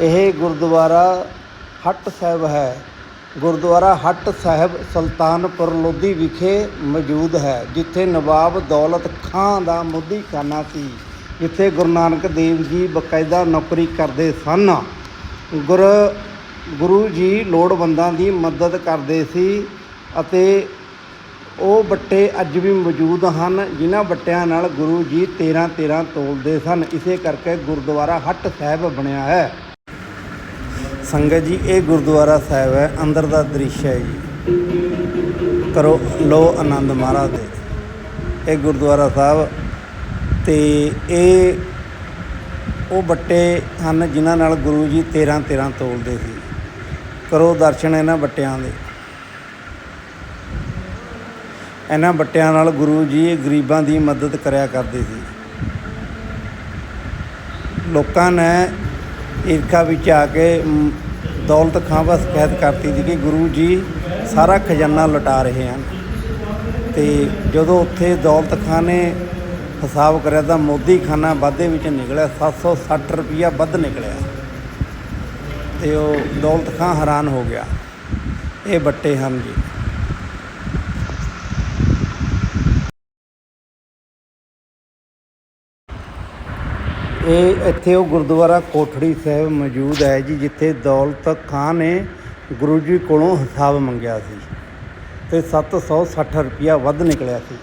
ਇਹ ਗੁਰਦੁਆਰਾ ਹੱਟ ਸਾਹਿਬ ਹੈ। ਗੁਰਦੁਆਰਾ ਹੱਟ ਸਾਹਿਬ ਸੁਲਤਾਨਪੁਰ ਲੋਧੀ ਵਿਖੇ ਮੌਜੂਦ ਹੈ, ਜਿੱਥੇ ਨਵਾਬ ਦੌਲਤ ਖਾਂ ਦਾ ਮੋਦੀਖਾਨਾ ਸੀ, ਜਿੱਥੇ ਗੁਰੂ ਨਾਨਕ ਦੇਵ ਜੀ ਬਕਾਇਦਾ ਨੌਕਰੀ ਕਰਦੇ ਸਨ। ਗੁਰ, ਗੁਰੂ ਜੀ ਲੋੜਵੰਦਾਂ ਦੀ ਮਦਦ ਕਰਦੇ ਸੀ ਅਤੇ ਉਹ ਬੱਟੇ ਅੱਜ ਵੀ ਮੌਜੂਦ ਹਨ, ਜਿਨ੍ਹਾਂ ਬੱਟਿਆਂ ਨਾਲ ਗੁਰੂ ਜੀ 13 13 ਤੋਲਦੇ ਸਨ। ਇਸੇ ਕਰਕੇ ਗੁਰਦੁਆਰਾ ਹੱਟ ਸਾਹਿਬ ਬਣਿਆ ਹੈ। ਸੰਗਤ ਜੀ, ਇਹ ਗੁਰਦੁਆਰਾ ਸਾਹਿਬ ਹੈ, ਅੰਦਰ ਦਾ ਦ੍ਰਿਸ਼ ਹੈ ਜੀ। ਕਰੋ ਲੋ ਆਨੰਦ ਮਹਾਰਾਜ ਦੇ। ਇਹ ਗੁਰਦੁਆਰਾ ਸਾਹਿਬ ਤੇ ਇਹ ਉਹ ਬੱਟੇ ਹਨ ਜਿਨ੍ਹਾਂ ਨਾਲ ਗੁਰੂ ਜੀ 13 13 ਤੋਲਦੇ ਸੀ। ਕਰੋ ਦਰਸ਼ਨ ਇਹਨਾਂ ਬੱਟਿਆਂ ਦੇ। ਇਹਨਾਂ ਬੱਟਿਆਂ ਨਾਲ ਗੁਰੂ ਜੀ ਗਰੀਬਾਂ ਦੀ ਮਦਦ ਕਰਿਆ ਕਰਦੇ ਸੀ। ਲੋਕਾਂ ਨੇ ਈਰਖਾ ਵਿੱਚ ਆ ਕੇ ਦੌਲਤ ਖਾਂ ਬਸ ਸ਼ਿਕਾਇਤ ਕਰਤੀ ਸੀ ਕਿ ਗੁਰੂ ਜੀ ਸਾਰਾ ਖਜ਼ਾਨਾ ਲੁਟਾ ਰਹੇ ਹਨ। ਤੇ ਜਦੋਂ ਉੱਥੇ ਦੌਲਤ ਖਾਂ ਨੇ ਹਿਸਾਬ ਕਰਿਆ ਤਾਂ ਮੋਦੀ ਖਾਨਾ ਵਾਧੇ ਵਿੱਚ ਨਿਕਲਿਆ 760 ਰੁਪਈਆ ਵੱਧ ਨਿਕਲਿਆ। ਤੇ ਉਹ ਦੌਲਤ ਖਾਂ ਹੈਰਾਨ ਹੋ ਗਿਆ। ਇਹ ਬੱਟੇ ਹਨ ਜੀ। ਇਹ ਇੱਥੇ ਉਹ ਗੁਰਦੁਆਰਾ ਕੋਠੜੀ ਸਾਹਿਬ ਮੌਜੂਦ ਹੈ ਜੀ, ਜਿੱਥੇ ਦੌਲਤ ਖਾਂ ਨੇ ਗੁਰੂ ਜੀ ਕੋਲੋਂ ਹਿਸਾਬ ਮੰਗਿਆ ਸੀ ਤੇ 760 ਰੁਪਇਆ ਵੱਧ ਨਿਕਲਿਆ ਸੀ।